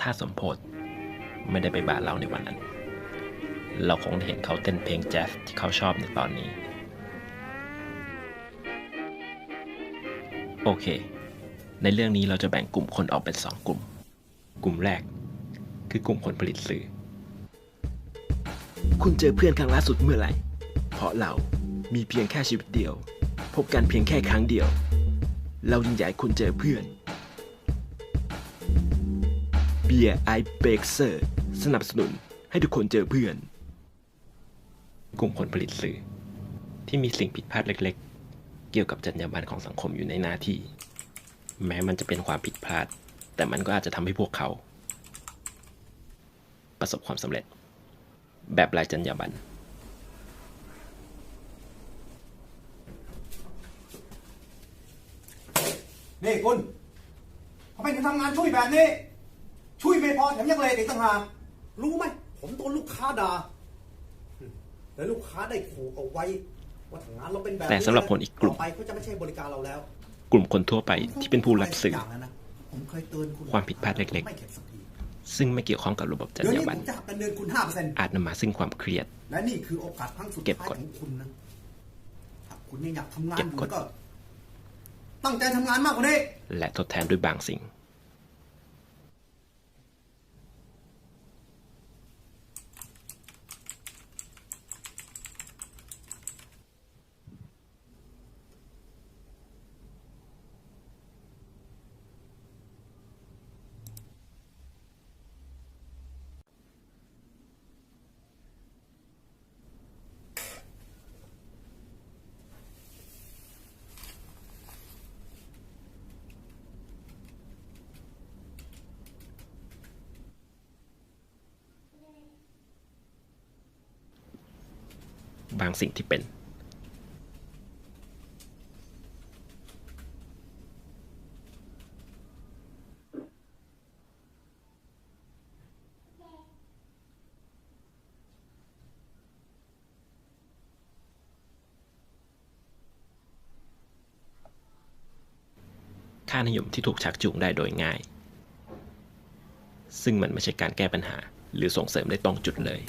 ถ้าสมโพธไม่ได้ไปบาร์เราในวันนั้น เราคงได้เห็นเขาเต้นเพลงแจ๊สที่เขาชอบในตอนนี้ โอเค ในเรื่องนี้เราจะแบ่งกลุ่มคนออกเป็นสองกลุ่ม กลุ่มแรก คือกลุ่มคนผลิตสื่อ คุณเจอเพื่อนครั้งล่าสุดเมื่อไหร่ เพราะเรามีเพียงแค่ชีวิตเดียว พบกันเพียงแค่ครั้งเดียว เรายิ่งอยากให้คุณเจอเพื่อน เบียร์ไอเบกเซอร์สนับสนุนให้ทุกคนเจอเพื่อน กลุ่มคนผลิตสื่อ ที่มีสิ่งผิดพลาดเล็กๆ เกี่ยวกับจรรยาบรรณของสังคมอยู่ในหน้าที่ แม้มันจะเป็นความผิดพลาด แต่มันก็อาจจะทำให้พวกเขา ประสบความสำเร็จ แบบไร้จรรยาบรรณนี่คุณทำไมถึงทำงานช่วยแบบนี้ ช่วยไม่พอแถมยังเลทอีกต่างหากรู้ไหมผมโดนลูกค้าด่าแล้วลูกค้าได้ขู่เอาไว้ว่าถ้างานเราเป็นแบบแต่สำหรับคนอีกกลุ่ม ต่ไปเขาจะไม่ใช่บริการเราแล้วกลุ่มคนทั่วไปที่เป็นผู้รับสื่อ ย่างนั้นนะผมเคยเตือนคุณความผิดพลาดเล็กๆ ไม่เข็ดสักทีซึ่งไม่เกี่ยวข้องกับระบบจรเดี๋ยวรนี้ยาบรผรณมจะหักเงินเดือนคุณห้าเปอร์เซ็นต์อาจนำมาซึ่งความเครียด และนี่คือโอกาสครั้งสุดเก็บท้ายกดของคุณนะถ้าคุณยังอยากทำงานเก็บอยู่กดก็ ตั้งใจทำงานมากกว่านี้ และทดแทนด้วยบางสิ่ง บางสิ่งที่เป็นค่านิยมที่ถูกชักจูงได้โดยง่าย ซึ่งมันไม่ใช่การแก้ปัญหา หรือส่งเสริมได้ตรงจุดเลย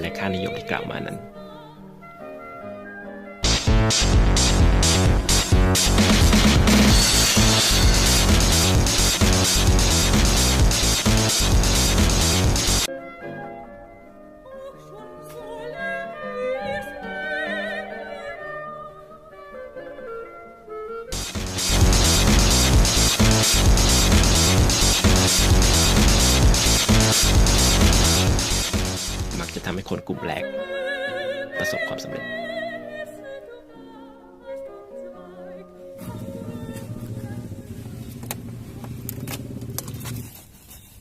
และค่านิยมที่กล่าวมานั้น คนกลุ่มแรก ประสบความสำเร็จ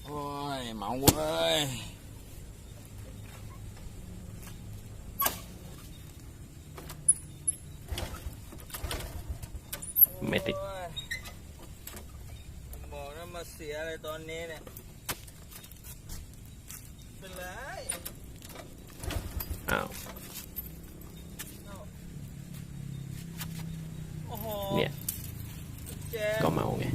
โอ้ยเมาเว้ยไม่ติดโอ้ยบอกนะมาเสียอะไรตอนนี้เนี่ย เป็นไร อ้าวโอ้โหเนี่ยเจ๊ก็เมาไง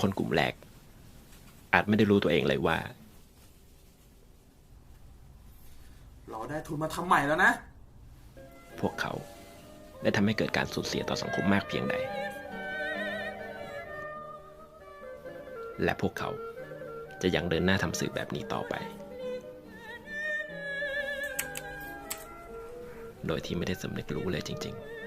คนกลุ่มแรก อาจไม่ได้รู้ตัวเองเลยว่าเรา ได้ทุนมาทำใหม่แล้วนะ พวกเขาได้ทำให้เกิดการสูญเสียต่อสังคมมากเพียงใด และพวกเขาจะยังเดินหน้าทำสื่อแบบนี้ต่อไป โดยที่ไม่ได้สำนึกรู้เลยจริง ๆ